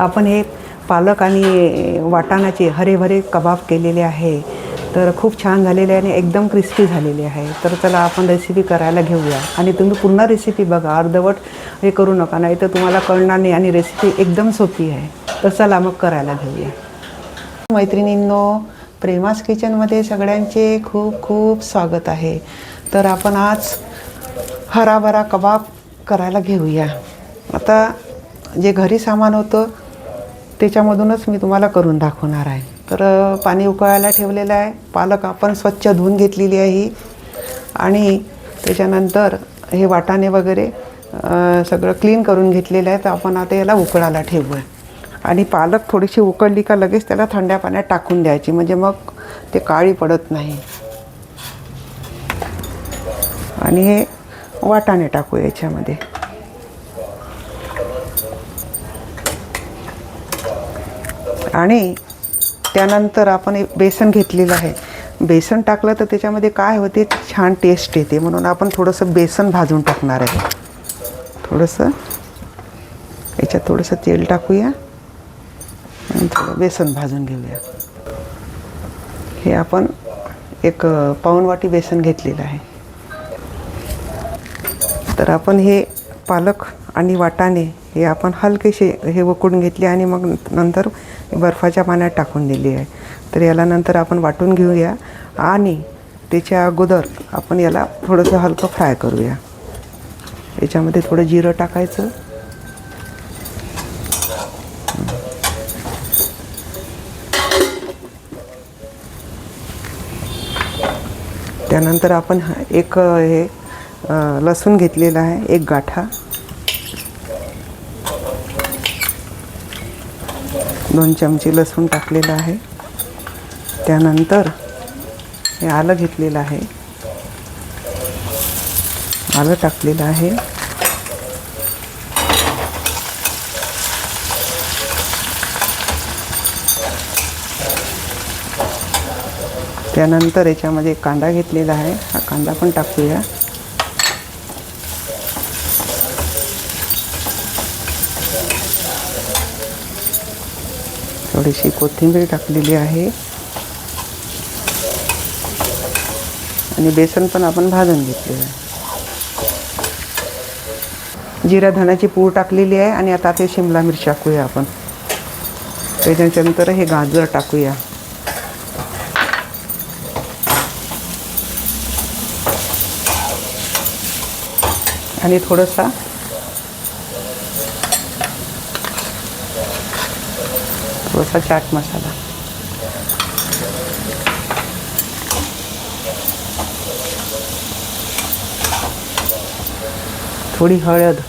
आपण हे पालक आणि वाटाणाचे हरेभरे कबाब केलेले आहे. तर खूप छान झालेले आहे आणि एकदम क्रिस्पी झालेले आहे. तर चला आपण रेसिपी करायला घेऊया. आणि तुम्ही पुन्हा रेसिपी बघा. अर्धवट हे करू नका नाही तर तुम्हाला कळणार नाही आणि रेसिपी एकदम सोपी आहे. तर चला मग करायला घेऊया. मैत्रिणींनो प्रेमास किचनमध्ये सगळ्यांचे खूप खूप स्वागत आहे. तर आपण आज हराभरा कबाब करायला घेऊया. आता जे घरी सामान होतं त्याच्यामधूनच मी तुम्हाला करून दाखवणार आहे. तर पाणी उकळायला ठेवलेलं आहे. पालक आपण स्वच्छ धुवून घेतलेली आहे आणि त्याच्यानंतर हे वाटाणे वगैरे सगळं क्लीन करून घेतलेलं आहे. तर आपण आता याला उकळायला ठेवू आहे आणि पालक थोडीशी उकळली का लगेच त्याला थंड्या पाण्यात टाकून द्यायची. म्हणजे मग ते काळी पडत नाही. आणि हे वाटाणे टाकू याच्यामध्ये. आणि त्यानंतर आपण एक बेसन घेतलेलं आहे. बेसन टाकलं तर त्याच्यामध्ये काय होते? छान टेस्ट येते. म्हणून आपण थोडंसं बेसन भाजून टाकणार आहे. थोडंसं याच्यात थोडंसं तेल टाकूया. आणि थोडं बेसन भाजून घेऊया. हे आपण एक अ, पाऊण वाटी बेसन घेतलेलं आहे. तर आपण हे पालक आणि वाटाणे हे आपण हलकेसे हे उकडून घेतले आणि मग नंतर बर्फाच्या पाण्यात टाकून दिली आहे. तर याला नंतर आपण वाटून घेऊया आणि त्याच्या अगोदर आपण याला थोडंसं हलकं फ्राय करूया. याच्यामध्ये थोडं जिरं टाकायचं. त्यानंतर आपण एक हे लसूण घेतलेला आहे एक गाठा. दोन चमचे लसूण टाकलेलं आहे. त्यानंतर हे आलं घेतलेलं आहे. आलं टाकलेलं आहे. त्यानंतर याच्यामध्ये कांदा घेतलेला आहे. हा कांदा पण टाकूया. थोडीशी कोथिंबीर टाकलेली आहे. आणि बेसन पण आपण भाजून घेतलेलं आहे. जिरा धण्याची पूड टाकलेली आहे आणि आता ते शिमला मिरची टाकूया आपण. त्याच्यानंतर हे गाजर टाकूया. आणि थोडंसा थोडासा चाट मसाला थोडी हळद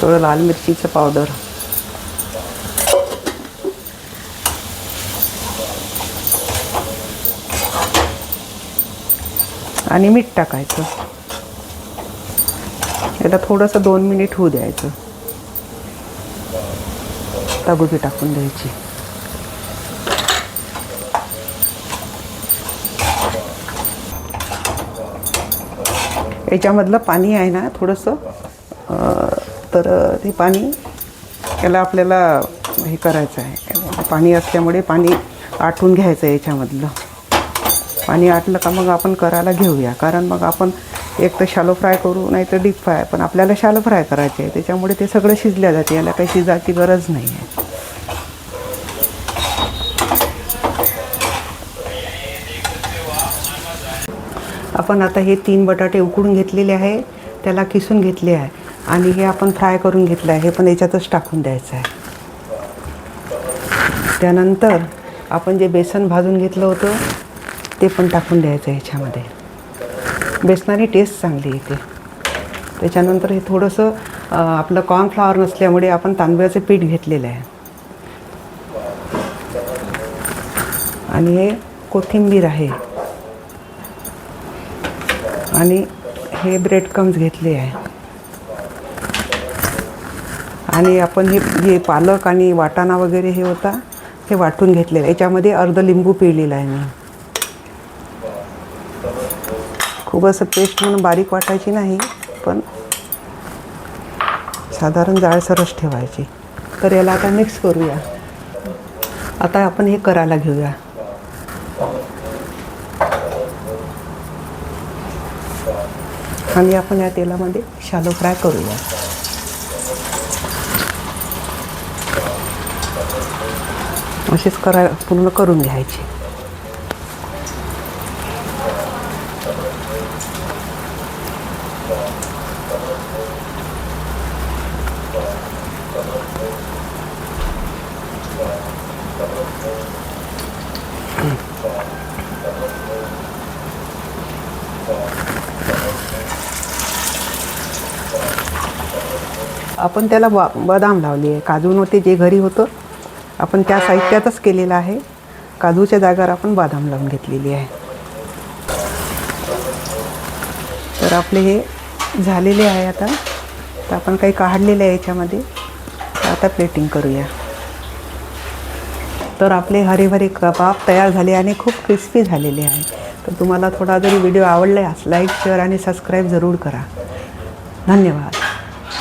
थोडं लाल मिरचीचं पावडर आणि मीठ टाकायचं याला थोडंसं दोन मिनिट होऊ द्यायचं तागोबी टाकून द्यायची. याच्यामधलं पाणी आहे ना थोडंसं तर ते पाणी याला आपल्याला हे करायचं आहे. पाणी असल्यामुळे पाणी आटून घ्यायचं आहे याच्यामधलं. पाणी आटलं का मग आपण करायला घेऊया. कारण मग आपण एक तर शालो फ्राय करू नाही तर डीप फ्राय. पण आपल्याला शालो फ्राय करायचे आहे. त्याच्यामुळे ते सगळं शिजल्या जाते. याला काही शिजायची गरज नाही आहे. आपण आता हे तीन बटाटे उकडून घेतलेले आहे. त्याला किसून घेतले आहे. आणि हे आपण फ्राय करून घेतलं आहे. हे पण याच्यातच टाकून द्यायचं आहे. त्यानंतर आपण जे बेसन भाजून घेतलं होतं ते पण टाकून द्यायचं आहे ह्याच्यामध्ये बेसनाने टेस्ट चांगली येते. त्याच्यानंतर हे थोडंसं आपलं कॉर्नफ्लॉवर नसल्यामुळे आपण तांदूळाचं पीठ घेतलेलं आहे. आणि हे कोथिंबीर आहे. आणि हे ब्रेड क्रम्स घेतले आहे. आणि आपण हे जे पालक आणि वाटाणा वगैरे हे होता हे वाटून घेतलेलं आहे. याच्यामध्ये अर्ध लिंबू पिळलेलं आहे मी. खूप असं पेस्ट म्हणून बारीक वाटायची नाही पण साधारण जाळसरच ठेवायची. तर याला आता मिक्स करूया. आता आपण हे करायला घेऊया. आणि आपण या तेलामध्ये शालो फ्राय करूया. असेच करा पूर्ण करून घ्यायची. आपण त्याला बा बदाम लावली आहे. काजू नव्हते जे घरी होतं आपण त्या साहित्यातच केलेलं आहे. काजूच्या जागेवर आपण बदाम लावून घेतलेली आहे. तर आपले हे झालेले आहे आता. तर आपण काही काढलेले आहे याच्यामध्ये. आता प्लेटिंग करूया. तर आपले हरे भरे कबाब तयार झाले आणि खूप क्रिस्पी झालेले आहे. तर तुम्हाला थोडा जरी व्हिडिओ आवडला लाईक शेअर आणि सबस्क्राईब जरूर करा. धन्यवाद.